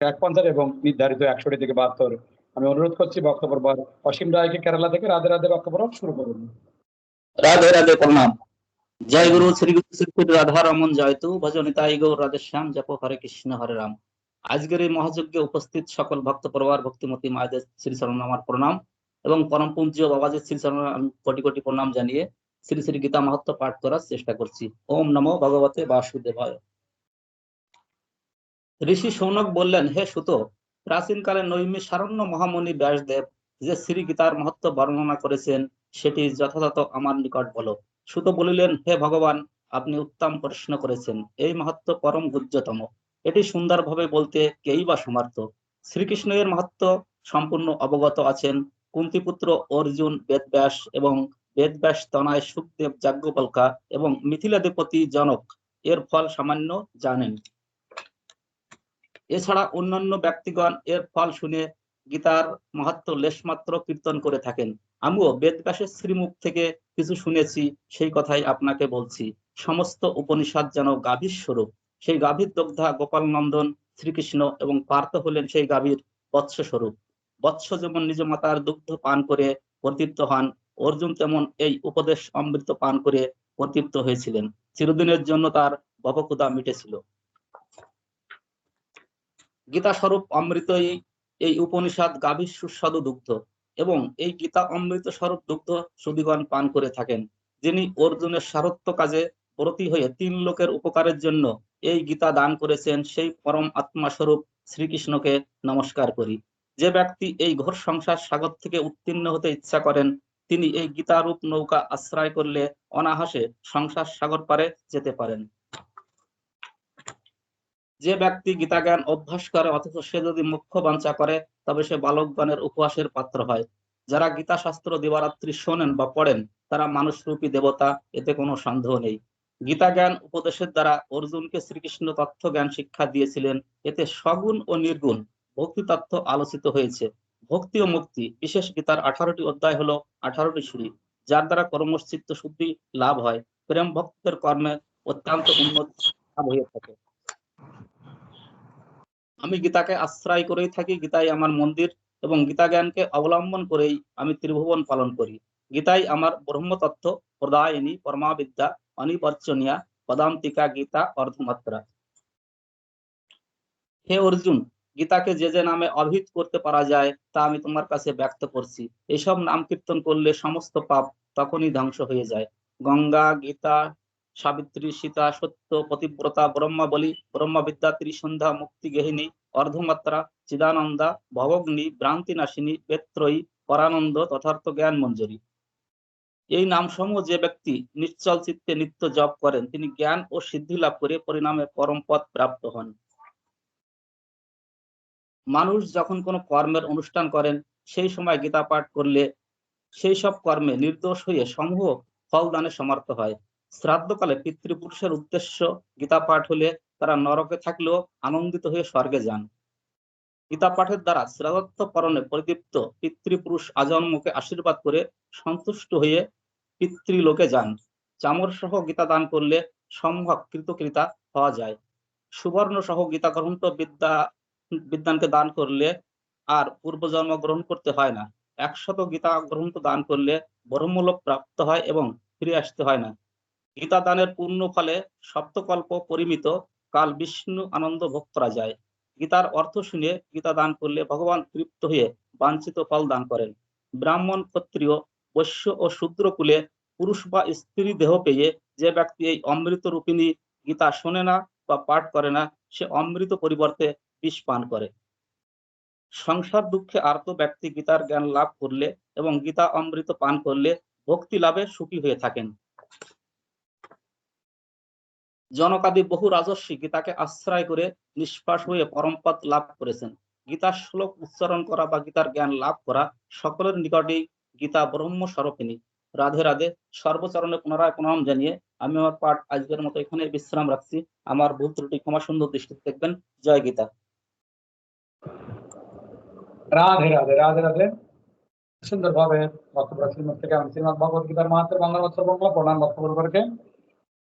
এক পঞ্চাশ এবং নির্ধারিত একশোটি থেকে বাহাত্তর। আমি অনুরোধ করছি বক্তব্য অসীম রায়কে কেরালা থেকে রাধে রাধে বক্তব্য শুরু করুন। রাধে রাধে প্রণাম। জয় গুরু, শ্রী গুরু, শ্রী রাধা রমন জয়তু ভজনিতাই গৌর, রাধে শ্যাম, জপ হরে কৃষ্ণ, হরে রাম। আজকের এই মহাযজ্ঞে উপস্থিত সকল ভক্ত পরিবার, ভক্তিমতী মায়েদের শ্রী চরণ আমার প্রণাম এবং পরম পূজ্য বাবাজির শ্রী চরণ কোটি কোটি প্রণাম জানিয়ে শ্রী শ্রী গীতা মাহাত্ম পাঠ করার চেষ্টা করছি। ওম নমো ভগবতে বাসুদেবায়। ঋষি সৌনক বললেন, হে সুত, প্রাচীনকালে নৈমি সারণ্য মহামণি ব্যাসদেব যে শ্রী গীতার মহত্ব বর্ণনা করেছেন, সেটি যথাযথ আমার নিকট বলো। সুত বলিলেন, হে ভগবান, আপনি উত্তম প্রশ্ন করেছেন। এই মাহাত্ম পরম গুজ্জতম। এটি সুন্দরভাবে বলতে কেই বা সমর্থ? শ্রীকৃষ্ণ এর মাহাত্ম সম্পূর্ণ অবগত আছেন কুন্তিপুত্র অর্জুন, বেদব্যাস এবং বেদব্যাস তনায় সুখদেব যাজ্ঞবল্কা এবং মিথিলাধিপতি জনক। এর ফল সামান্য জানেন। এছাড়া অন্যান্য ব্যক্তিগণ এর ফল শুনে গীতার মাহাত্ম লেশমাত্র কীর্তন করে থাকেন। আমিও বেদব্যাসের শ্রীমুখ থেকে কিছু শুনেছি, সেই কথাই আপনাকে বলছি। সমস্ত উপনিষদ যেন গাভীর স্বরূপ। সেই গাভীর দগ্ধা গোপাল নন্দন শ্রীকৃষ্ণ এবং পার্থ হলেন সেই গাভীর বৎস স্বরূপ বৎস যেমন নিজ মাতার দুগ্ধ পান করে প্রতীপ্ত হন, অর্জুন তেমন এই উপদেশ অমৃত পান করে প্রতীপ্ত হয়েছিলেন। চিরদিনের জন্য তার ভবকুদা মিটেছিল। গীতা স্বরূপ অমৃতই এই উপনিষদ গাভীর সুস্বাদু দুগ্ধ এবং এই গীতা অমৃত স্বরূপ দুগ্ধ সুদিগণ পান করে থাকেন, যিনি অর্জুনের সারত্ব কাজে ব্রতী হয়ে তিন লোকের উপকারের জন্য এই গীতা দান করেছেন, সেই পরম আত্মা স্বরূপ শ্রীকৃষ্ণকে নমস্কার করি। যে ব্যক্তি এই ঘোর সংসার সাগর থেকে উত্তীর্ণ হতে ইচ্ছা করেন, তিনি এই গীতারূপ নৌকা আশ্রয় করলে অনাহাসে সংসার সাগর পারে যেতে পারেন। যে ব্যক্তি গীতা জ্ঞান অভ্যাস করে অথচ সে যদি মুখ্য বাঞ্ছা করে, তবে সে বালকগণের উপহাসের পাত্র হয়। যারা গীতা শাস্ত্র দিবারাত্রি শোনেন বা পড়েন, তারা মানুষরূপী দেবতা, এতে কোনো সন্দেহ নেই। গীতা জ্ঞান উপদেশের দ্বারা অর্জুনকে শ্রীকৃষ্ণ তথ্য জ্ঞান শিক্ষা দিয়েছিলেন। এতে সগুণ ও নির্গুণ ভক্তি তত্ত্ব আলোচিত হয়েছে। ভক্তি ও মুক্তি, বিশেষ গীতার আঠারোটি অধ্যায় হলো আঠারোটি সিঁড়ি যার দ্বারা কর্মচিত্ত শুদ্ধি লাভ হয়। প্রেম ভক্তের কর্মে অত্যন্ত উন্নত লাভ হয়ে থাকে। আমি গীতাকে আশ্রয় করেই থাকি, গীতাই আমার মন্দির এবং গীতা জ্ঞানকে অবলম্বন করেই আমি ত্রিভুবন পালন করি। গীতাই আমার ব্রহ্মতত্ত্ব, প্রদায়িনী, পরমাবিদ্যা, অনিবর্চনীয়া, পদান্তিকা, গীতা, অর্ধমাত্রা। হে অর্জুন, গীতাকে যে যে নামে অভিহিত করতে পারা যায়, তা আমি তোমার কাছে ব্যক্ত করছি। এসব নাম কীর্তন করলে সমস্ত পাপ তখনই ধ্বংস হয়ে যায়। গঙ্গা, গীতা সাবিত্রী সীতা, সত্য, পতিব্রতা, ব্রহ্মাবলী, ব্রহ্মবিদ্যা, ত্রিসন্ধ্যা, মুক্তি গেহিনী অর্ধমাত্রা, চিদানন্দা, ভবগ্নি ভ্রান্তি নাশিনী বেত্রয়ী, পরানন্দ, তথার্থ জ্ঞান মঞ্জুরি এই নামসমূহ যে ব্যক্তি নিশ্চল চিত্তে নিত্য জপ করেন, তিনি জ্ঞান ও সিদ্ধি লাভ করে পরিণামে পরম পদ প্রাপ্ত হন। মানুষ যখন কোনো কর্মের অনুষ্ঠান করেন, সেই সময় গীতা পাঠ করলে সেই সব কর্মে নির্দোষ হয়ে সমূহ ফলদানে সমর্থ হয়। শ্রাদ্ধকালে পিতৃপুরুষের উদ্দেশ্য গীতা পাঠ হলে তারা নরকে থাকলেও আনন্দিত হয়ে স্বর্গে যান। গীতা পাঠের দ্বারা শ্রাদ্ধ পরণে পরিদীপ্ত পিতৃপুরুষ আজন্মকে আশীর্বাদ করে সন্তুষ্ট হয়ে পিতৃলোকে যান। চামর সহ গীতা দান করলে সম্ভব কৃতকৃতা হওয়া যায়। সুবর্ণ সহ গীতা গ্রন্থ বিদ্যা, বিদ্যানকে দান করলে আর পূর্বজন্ম গ্রহণ করতে হয় না। একশত গীতা গ্রন্থ দান করলে ব্রহ্মলোক প্রাপ্ত হয় এবং ফিরে আসতে হয় না। গীতা দানের পূর্ণ ফলে সপ্তকল্প পরিমিত কাল বিষ্ণু আনন্দ ভোগ করা যায়। গীতার অর্থ শুনে গীতা দান করলে ভগবান তৃপ্ত হয়ে বাঞ্ছিত ফল দান করেন। ব্রাহ্মণ ক্ষত্রিয়, বৈশ্য ও শূদ্র কুলে পুরুষ বা স্ত্রী দেহ পেয়ে যে ব্যক্তি এই অমৃত রূপিণী গীতা শোনে না বা পাঠ করে না, সে অমৃত পরিবর্তে বিষ পান করে। সংসার দুঃখে আর্ত ব্যক্তি গীতার জ্ঞান লাভ করলে এবং গীতা অমৃত পান করলে ভক্তি লাভে সুখী হয়ে থাকেন। জনকাদি বহু রাজস্বী গীতাকে আশ্রয় করে নিষ্পাস হয়ে পরমপদ লাভ করেছেন। গীতার শ্লোক উচ্চারণ করা বা গীতার জ্ঞান লাভ করা সকলের নিকটেই গীতা ব্রহ্ম স্বরূপিনী রাধে রাধে, সর্বচরণে পুনরায় প্রণাম জানিয়ে আমি আমার পাঠ আজকের মতো এখানে বিশ্রাম রাখছি। আমার ভুল ত্রুটি ক্ষমা সুন্দর দৃষ্টিতে দেখবেন। জয় গীতা। রাধে রাধে রাধে রাধে। সুন্দরভাবে বক্তব্য থেকে আমি শ্রীমদ ভগবত গীতার মাহাত্ম বাংলা বক্তব্য প্রণাম বক্তব্য আহ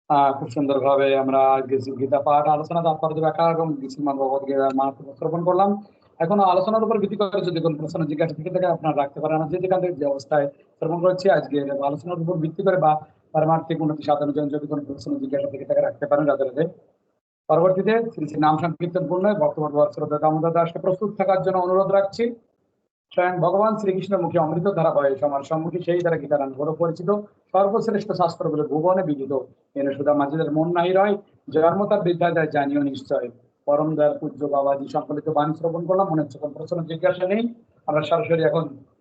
খুব সুন্দরভাবে আমরা গীত- পাঠ আলোচনা তাৎপর্য ব্যাখ্যা এবং শ্রীমান ভগবত গীতা মাহাত্ম শ্রবণ করলাম। এখন আলোচনার উপর ভিত্তি করে যদি কোনো প্রশ্ন জিজ্ঞাসা থেকে থাকে, আপনারা রাখতে পারেন। আমরা যেখান থেকে যে অবস্থায় শ্রবণ করছি আজকে আলোচনার উপর ভিত্তি করে বা পারমার্থিক উন্নতি সাধনের জন্য যদি কোনো প্রশ্ন জিজ্ঞাসা থেকে থাকে, রাখতে পারেন রাধে রাধে। পরবর্তীতে শ্রী শ্রী নাম সংকীর্তন পূর্ণ দেওয়ার শ্রদ্ধা দামোদর দাসকে প্রস্তুত থাকার জন্য অনুরোধ রাখছি। স্বয়ং ভগবান শ্রীকৃষ্ণের মুখে অমৃত ধারা বয়স আমার সম্মুখে সেই দ্বারা গীতারান করে পরিচিত। সর্বশ্রেষ্ঠ শাস্ত্র বলে ভুবনে বিদিত। এনে সুদা মাঝিদের মন নাই রয় জন্ম তার বিদ্যা যায় জানিও নিশ্চয়। পরম দয়ার পূজ্য বাবাজি সংকলিত বাণী শ্রবণ করলাম মনে হচ্ছে কোনো প্রশ্ন জিজ্ঞাসা নেই। আমরা সরাসরি এখন